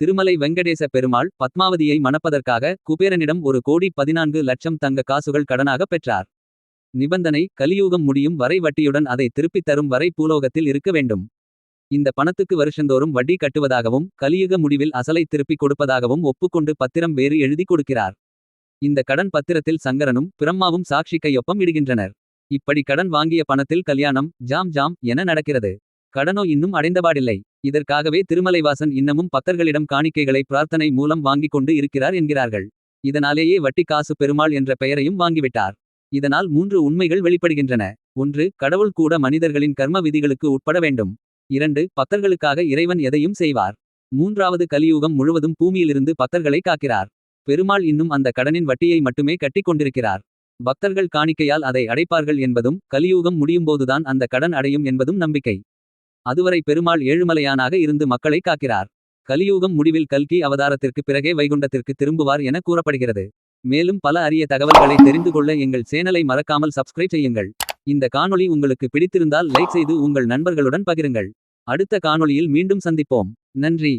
திருமலை வெங்கடேச பெருமாள் பத்மாவதியை மணப்பதற்காக குபேரனிடம் ஒரு கோடி பதினான்கு லட்சம் தங்க காசுகள் கடனாக பெற்றார். நிபந்தனை கலியூகம் முடியும் வரை வட்டியுடன் அதை திருப்பித் தரும் வரை பூலோகத்தில் இருக்க வேண்டும். இந்த பணத்துக்கு வருஷந்தோறும் வட்டி கட்டுவதாகவும் கலியுக முடிவில் அசலை திருப்பிக் கொடுப்பதாகவும் ஒப்புக்கொண்டு பத்திரம் வேறு எழுதி கொடுக்கிறார். இந்த கடன் பத்திரத்தில் சங்கரனும் பிரம்மாவும் சாட்சி கையொப்பம் இடுகின்றனர். இப்படி கடன் வாங்கிய பணத்தில் கல்யாணம் ஜாம் ஜாம் என நடக்கிறது. கடனோ இன்னும் அடைந்தபாடில்லை. இதற்காகவே திருமலைவாசன் இன்னமும் பக்தர்களிடம் காணிக்கைகளை பிரார்த்தனை மூலம் வாங்கிக் கொண்டு இருக்கிறார் என்கிறார்கள். இதனாலேயே வட்டி காசு பெருமாள் என்ற பெயரையும் வாங்கிவிட்டார். இதனால் மூன்று உண்மைகள் வெளிப்படுகின்றன. ஒன்று கடவுள் கூட மனிதர்களின் கர்ம விதிகளுக்கு உட்பட வேண்டும். இரண்டு பக்தர்களுக்காக இறைவன் எதையும் செய்வார். மூன்றாவது கலியூகம் முழுவதும் பூமியிலிருந்து பக்தர்களை காக்கிறார். பெருமாள் இன்னும் அந்த கடனின் வட்டியை மட்டுமே கட்டி கொண்டிருக்கிறார். பக்தர்கள் காணிக்கையால் அதை அடைப்பார்கள் என்பதும் கலியூகம் முடியும்போதுதான் அந்த கடன் அடையும் என்பதும் நம்பிக்கை. அதுவரை பெருமாள் ஏழுமலையானாக இருந்து மக்களை காக்கிறார். கலியூகம் முடிவில் கல்கி அவதாரத்திற்கு பிறகே வைகுண்டத்திற்கு திரும்புவார் என கூறப்படுகிறது. மேலும் பல அரிய தகவல்களை தெரிந்து கொள்ள எங்கள் சேனலை மறக்காமல் சப்ஸ்கிரைப் செய்யுங்கள். இந்த காணொளி உங்களுக்கு பிடித்திருந்தால் லைக் செய்து உங்கள் நண்பர்களுடன் பகிருங்கள். அடுத்த காணொளியில் மீண்டும் சந்திப்போம். நன்றி.